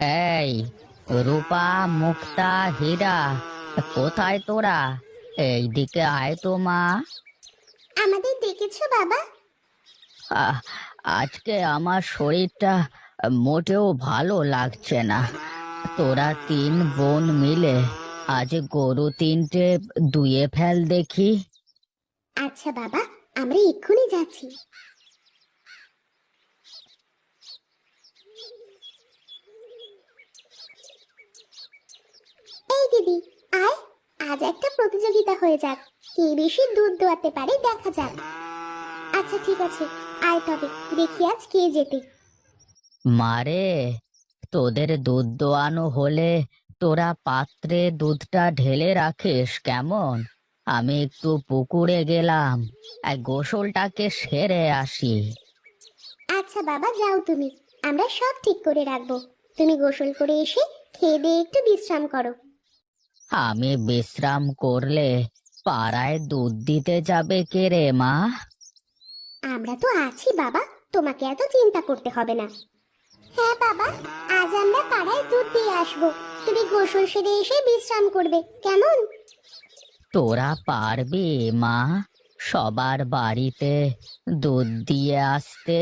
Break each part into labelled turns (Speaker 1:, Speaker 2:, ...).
Speaker 1: এই রূপা মুক্তা হীরা কোথায় তোরা? এইদিকে আয় তো মা।
Speaker 2: আমাদের ডেকেছো বাবা?
Speaker 1: আ- আজকে আমার শরীরটা মোটেও ভালো লাগছে না। তোরা তিন বোন মিলে আজ গরু তিনটে দুয়ে ফেল দেখি।
Speaker 2: আচ্ছা বাবা আমরা এক্ষুনি যাচ্ছি। এই দিদি আয় আজ একটা প্রতিযোগিতা হয়ে যাক। কে বেশি দুধ দোয়াতে পারে দেখা যাক। আচ্ছা ঠিক আছে আয় তবে দেখি আজ কে জেতে।
Speaker 1: মারে তোদের দুধ দোয়ানো হলে তোরা পাত্রে দুধটা ঢেলে রাখিস কেমন? আমি একটু পুকুরে গেলাম আর গোসলটাকে সেরে আসি।
Speaker 2: আচ্ছা বাবা যাও তুমি আমরা সব ঠিক করে রাখব। তুমি গোসল করে এসে খেয়ে দিয়ে একটু বিশ্রাম করো।
Speaker 1: আমি বিশ্রাম করলে পাড়ায় দুধ দিতে যাবে কে রে মা?
Speaker 2: আমরা তো আছি বাবা তোমাকে এত চিন্তা করতে হবে না। হ্যাঁ বাবা আজ আমরা পাড়ায় দুধ দিয়ে আসব। তুমি গোসল সেরে এসে বিশ্রাম করবে কেমন?
Speaker 1: তোরা পারবি মা সবার বাড়িতে দুধ দিয়ে আসতে?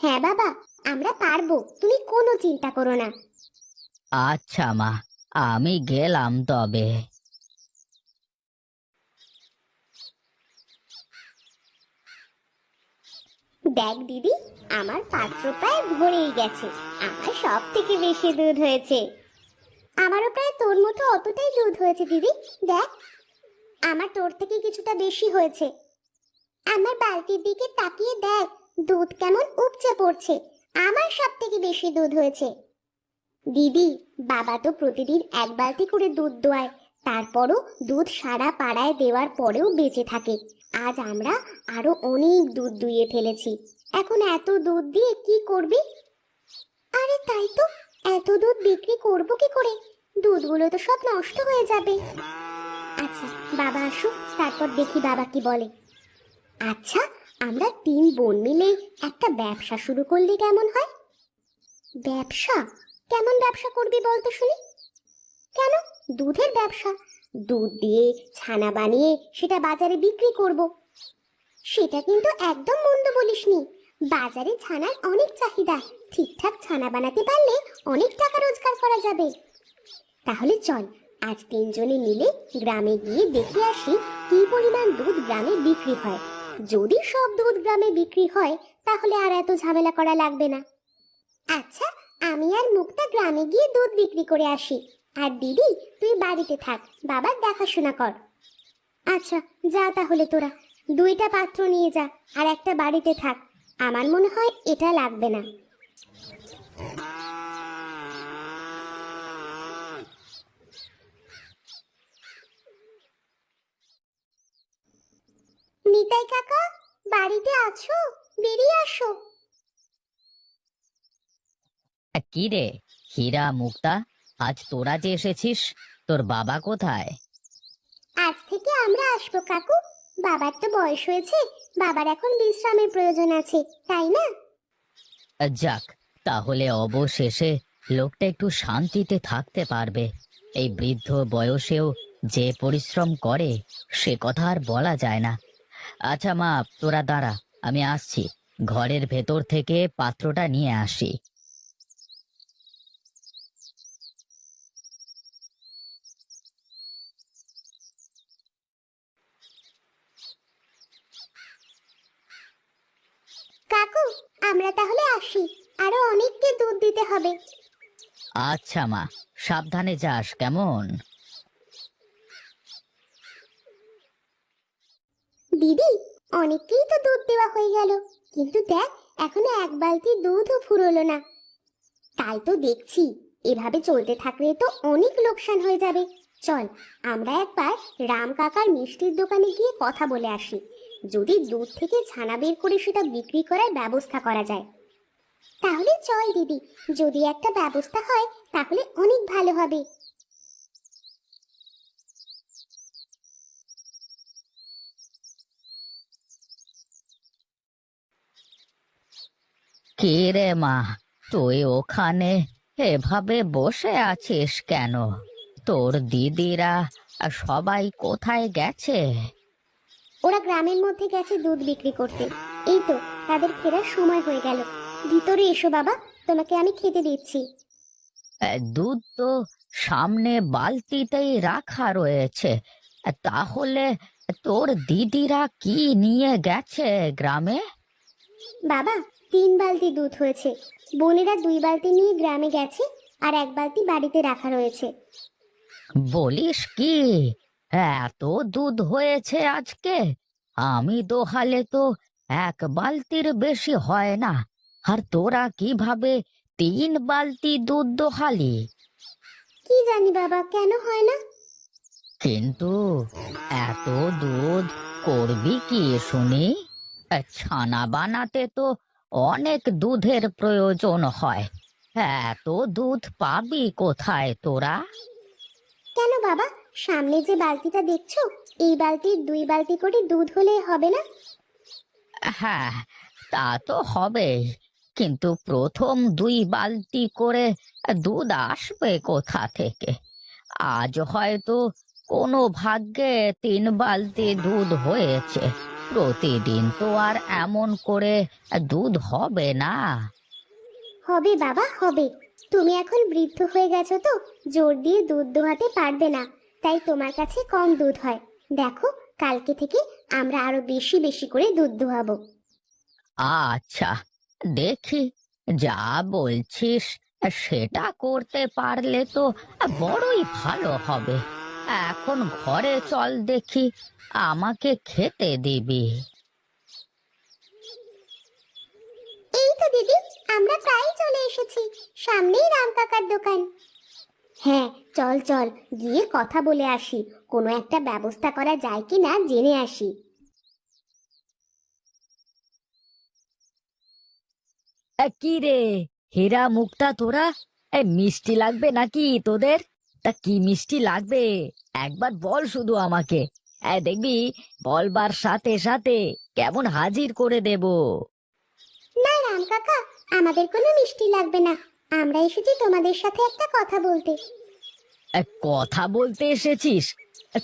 Speaker 2: হ্যাঁ বাবা আমরা পারব তুমি কোনো চিন্তা করো না।
Speaker 1: আচ্ছা মা আমি গেলাম তবে।
Speaker 2: দেখ দিদি, আমার পাত্র প্রায় ভরেই গেছে। আমার সব থেকে বেশি দুধ হয়েছে। আমারও প্রায় তোর মতো অতটাই দুধ হয়েছে দিদি। দেখ, আমার তোর থেকে কিছুটা বেশি হয়েছে। আমার বালতির দিকে তাকিয়ে দেখ, দুধ কেমন উপচে পড়ছে। আমার সব থেকে বেশি দুধ হয়েছে। দিদি, বাবা তো প্রতিদিন এক বালতি করে দুধ দোয়ায়, তারপরও দুধ সারা পাড়ায় দেওয়ার পরেও বেঁচে থাকে। আজ আমরা আরও অনেক দুধ দুইয়ে ফেলেছি। এখন এত দুধ দিয়ে কি করবি? আরে তাই তো, এত দুধ বিক্রি করব কি করে? দুধগুলো তো সব নষ্ট হয়ে যাবে। আচ্ছা বাবা আসুক, তারপর দেখি বাবা কি বলে। আচ্ছা আমরা তিন বোন মিলে একটা ব্যবসা শুরু করলে কেমন হয়? ব্যবসা? কেমন ব্যবসা করবি বলতো শুনি। কেন? দুধের ব্যবসা। দুধ দিয়ে ছানা বানিয়ে সেটা বাজারে বিক্রি করব। সেটা কিন্তু একদম মন্দ বলিসনি। বাজারে ছানার অনেক চাহিদা। ঠিকঠাক ছানা বানাতে পারলে অনেক টাকা রোজগার করা যাবে। তাহলে চল, আজ তিনজনে মিলে গ্রামে গিয়ে দেখে আসি কি পরিমাণ দুধ গ্রামে বিক্রি হয়। যদি সব দুধ গ্রামে বিক্রি হয়, তাহলে আর এত ঝামেলা করা লাগবে না। আচ্ছা আমি আর মুক্তা গ্রামে গিয়ে দুধ বিক্রি করে আসি। আর দিদি, তুই বাড়িতে থাক, বাবার দেখাশোনা কর। আচ্ছা যা তাহলে তোরা। দুইটা পাত্র নিয়ে যা, আর একটা বাড়িতে থাক। আমার মনে হয় এটা লাগবে না। নিতাই কাকা, বাড়িতে আছো? বেরিয়ে আসো।
Speaker 1: কি রে? হীরা মুক্তা আজ তোরা যে এসেছিস তোর বাবা কোথায়?
Speaker 2: আজ থেকে আমরা আসব কাকু। বাবার তো বয়স হয়েছে বাবার এখন বিশ্রামের প্রয়োজন আছে তাই না?
Speaker 1: যাক তাহলে অবশেষে লোকটা একটু শান্তিতে থাকতে পারবে। এই বৃদ্ধ বয়সেও যে পরিশ্রম করে সে কথা আর বলা যায় না। আচ্ছা মা তোরা দাঁড়া আমি আসছি। ঘরের ভেতর থেকে পাত্রটা নিয়ে আসি
Speaker 2: কাকু আমরা তাহলে আসি। আরও অনেককে দুধ দিতে হবে।
Speaker 1: আচ্ছা মা। সাবধানে যাস কেমন?
Speaker 2: দিদি অনেককেই তো দুধ দেওয়া হয়ে গেল। কিন্তু দেখ এখনও এক বালতি দুধও ফুরোলো না। তাই তো দেখছি এভাবে চলতে থাকলে তো অনেক লোকসান হয়ে যাবে। চল আমরা একবার রাম কাকার মিষ্টির দোকানে গিয়ে কথা বলে আসি। যদি দুধ থেকে ছানা বের করে সেটা বিক্রি করার ব্যবস্থা করা যায়। তাহলে চল দিদি, যদি একটা ব্যবস্থা হয়, তাহলে অনেক ভালো হবে।
Speaker 1: কে রে মা, তুই ওখানে এভাবে বসে আছিস কেন? তোর দিদিরা সবাই কোথায় গেছে?
Speaker 2: ওরা গ্রামের মধ্যে গেছে দুধ বিক্রি করতে। এই তো তাদের ফেরার সময় হয়ে গেল। ভিতরে এসো বাবা তোমাকে আমি খেতে দিচ্ছি।
Speaker 1: দুধ তো সামনে বালতিতেই রাখা রয়েছে। তাহলে তোর দিদিরা কি নিয়ে গেছে গ্রামে?
Speaker 2: বাবা তিন বালতি দুধ হয়েছে। বোনেরা দুই বালতি নিয়ে গ্রামে গেছে আর এক বালতি বাড়িতে রাখা রয়েছে।
Speaker 1: বলিস কি? এত দুধ হয়েছে আজকে। আমি দোহালে তো এক বালতির বেশি হয় না। আর তোরা কীভাবে তিন বালতি দুধ দোহালি?
Speaker 2: কি জানি বাবা কেন হয় না?
Speaker 1: কিন্তু এত দুধ করবি কি শুনি? ছানা বানাতে তো অনেক দুধের প্রয়োজন হয়। এত দুধ পাবি কোথায় তোরা?
Speaker 2: কেন বাবা? সামনে যে বালতিটা দেখছ এই বালতির দুই বালতি করে দুধ হলে হবে না?
Speaker 1: হ্যাঁ তা তো হবেই কিন্তু প্রথম দুই বালতি করে দুধ আসবে কোথা থেকে? আজ হয়তো কোনো ভাগ্যে তিন বালতি দুধ হয়েছে। প্রতিদিন তো আর এমন করে দুধ হবে না।
Speaker 2: হবে বাবা হবে। তুমি এখন বৃদ্ধ হয়ে গেছো তো জোর দিয়ে দুধ দোহাতে পারবে না। তাই তোমার কাছে কম দুধ হয়। দেখো কালকে থেকে আমরা আরও বেশি বেশি করে দুধ দোহাবো।
Speaker 1: আচ্ছা দেখি যা বলছিস সেটা করতে পারলে তো বড়ই ভালো হবে। এখন ঘরে চল দেখি আমাকে খেতে দিবি।
Speaker 2: এই তো দিদি আমরা প্রায় চলে এসেছি সামনেই রাম কাকার দোকান। হ্যাঁ চল চল গিয়ে কথা বলে আসি। কোনো একটা ব্যবস্থা করা যায় কি না জেনে আসি।
Speaker 1: কি রে? হীরা মুক্তা তোরা? এ মিষ্টি লাগবে নাকি তোদের? তা কি মিষ্টি লাগবে? একবার বল শুধু আমাকে। এ দেখবি বলবার সাথে সাথে কেমন হাজির করে দেব।
Speaker 2: না রাম কাকা আমাদের কোনো মিষ্টি লাগবে না। আমরা এসেছি তোমাদের সাথে একটা কথা বলতে।
Speaker 1: কথা বলতে এসেছিস?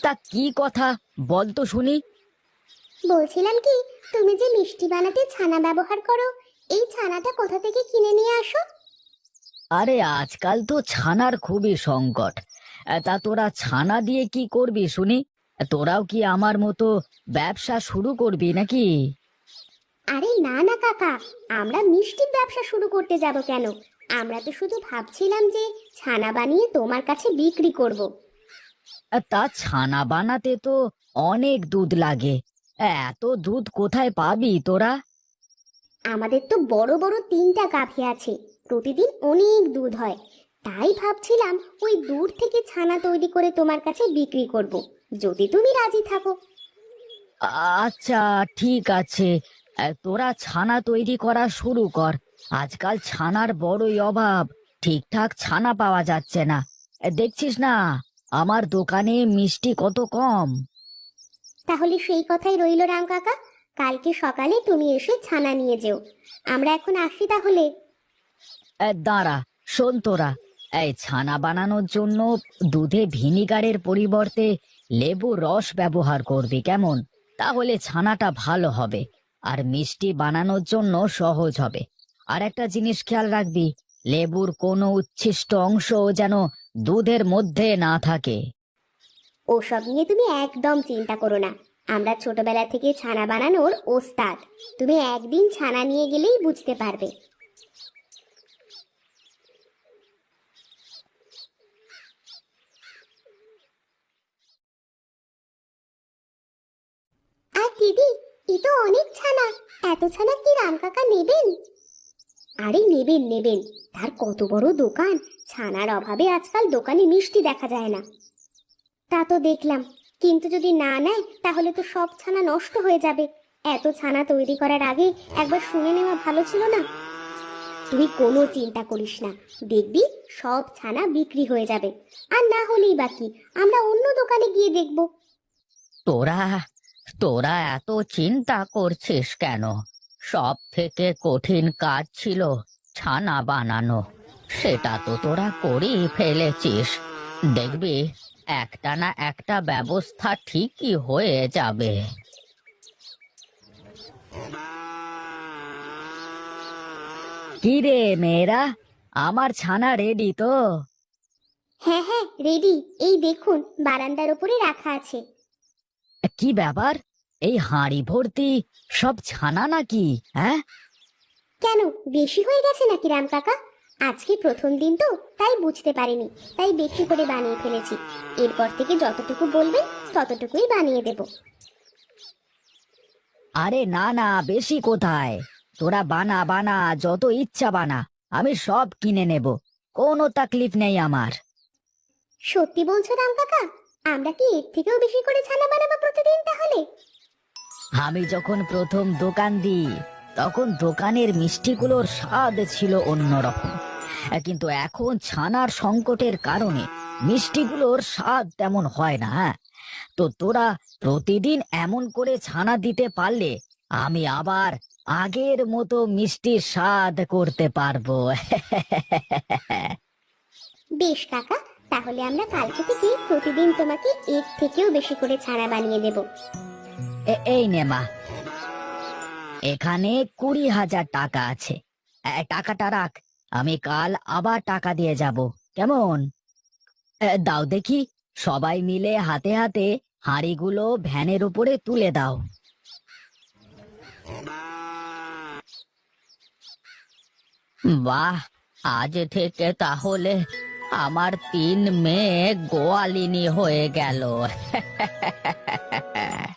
Speaker 1: তা কি কথা? বল তো শুনি।
Speaker 2: বলছিলাম কি তুমি যে মিষ্টি বানাতে ছানা ব্যবহার করো এই ছানাটা কোথা থেকে কিনে নিয়ে আসো?
Speaker 1: আরে আজকাল তো ছানার খুবই সংকট। তা তোরা ছানা দিয়ে কি করবি শুনি? তোরাও কি আমার মতো ব্যবসা শুরু করবি নাকি?
Speaker 2: আরে না না কাকা আমরা মিষ্টির ব্যবসা শুরু করতে যাব কেন? আমরা তো শুধু ভাবছিলাম যে ছানা বানিয়ে তোমার কাছে বিক্রি করব।
Speaker 1: তা ছানা বানাতে তো অনেক দুধ লাগে। এত দুধ কোথায় পাবি তোরা?
Speaker 2: আমাদের তো বড় বড় তিনটা গাভী আছে প্রতিদিন অনেক দুধ হয়। তাই ভাবছিলাম ওই দুধ থেকে ছানা তৈরি করে তোমার কাছে বিক্রি করব। যদি তুমি রাজি থাকো।
Speaker 1: আচ্ছা ঠিক আছে। তোরা ছানা তৈরি করা শুরু কর। আজকাল ছানার বড়ই অভাব। ঠিকঠাক ছানা পাওয়া যাচ্ছে না। দেখছিস না? আমার দোকানে মিষ্টি কত কম।
Speaker 2: তাহলে সেই কথাই রইল রাম কাকা। কালকে সকালে তুমি এসে ছানা নিয়ে যেও। আমরা এখন আসি তাহলে।
Speaker 1: দাঁড়া শোন তোরা। এই ছানা বানানোর জন্য দুধে ভিনিগারের পরিবর্তে লেবু রস ব্যবহার করবি কেমন? তাহলে ছানাটা ভালো হবে। আর মিষ্টি বানানোর জন্য সহজ হবে। আর একটা জিনিস খেয়াল রাখবি, লেবুর কোনো উচ্ছিষ্ট অংশ যেন দুধের মধ্যে না থাকে।
Speaker 2: ওসব নিয়ে তুমি একদম চিন্তা করো না। আমরা ছোটবেলা থেকে ছানা বানানোর ওস্তাদ। তুমি একদিন ছানা নিয়ে গেলেই বুঝতে পারবে। আর দিদি, এ তো অনেক ছানা। এত ছানা কি রাম কাকা নেবেন? আরে নেবেন নেবেন। তার কত বড় দোকান। ছানার অভাবে আজকাল দোকানে মিষ্টি দেখা যায় না। তা তো দেখলাম। কিন্তু যদি না নেয়, তাহলে তো সব ছানা নষ্ট হয়ে যাবে। এত ছানা তৈরি করার আগে একবার শুনে নেওয়া ভালো ছিল না। তুই কোনো চিন্তা করিস না। দেখবি, সব ছানা বিক্রি হয়ে যাবে। আর না হলেই বাকি আমরা অন্য দোকানে গিয়ে দেখব।
Speaker 1: তোরা তোরা এত চিন্তা করছিস কেন? সব থেকে কঠিন কাজ ছিল ছানা বানানো। সেটা তো তোরা করেই ফেলেছিস। দেখবি একটা না একটা ব্যবস্থা ঠিকই হয়ে যাবে। কি রে মেয়েরা আমার ছানা রেডি তো?
Speaker 2: হ্যাঁ হ্যাঁ রেডি এই দেখুন বারান্দার উপরে রাখা আছে।
Speaker 1: কি ব্যাপার? এই হাঁড়ি ভর্তি সব ছানা নাকি হ্যাঁ?
Speaker 2: কেন বেশি হয়ে গেছে নাকি রাম কাকা? আজকে প্রথম দিন তো তাই বুঝতে পারিনি তাই বেশি করে বানিয়ে ফেলেছি। এরপর থেকে যতটুকু বলবেন ততটুকুই বানিয়ে দেব।
Speaker 1: আরে না না বেশি কোথায়? তোরা বানা বানা যত ইচ্ছা বানা আমি সব কিনে নেব কোনো তাকলিফ নেই আমার।
Speaker 2: সত্যি বলছো রাম কাকা আমরা কি এর থেকেও বেশি করে ছানা বানাবো প্রতিদিন তাহলে?
Speaker 1: আমি যখন প্রথম দোকান দিই, তখন দোকানের মিষ্টিগুলোর স্বাদ ছিল অন্যরকম। কিন্তু এখন ছানার সংকটের কারণে মিষ্টিগুলোর স্বাদ তেমন হয় না হ্যাঁ? তো তোরা প্রতিদিন এমন করে ছানা দিতে পারলে আমি আবার আগের মতো মিষ্টির স্বাদ করতে পারব।
Speaker 2: বেশ কাকা, তাহলে আমরা কালকে থেকে প্রতিদিন তোমাকে এর থেকেও বেশি করে ছানা বানিয়ে দেব।
Speaker 1: এই নে মা। এখানে কুড়ি হাজার টাকা আছে। টাকাটা রাখ। আমি কাল আবার টাকা দিয়ে যাব। কেমন? দাও দেখি। সবাই মিলে হাতে হাতে হাঁড়িগুলো ভ্যানের উপরে তুলে দাও। বাহ! আজ থেকে তাহলে আমার তিন মেয়ে গোয়ালিনী হয়ে গেল।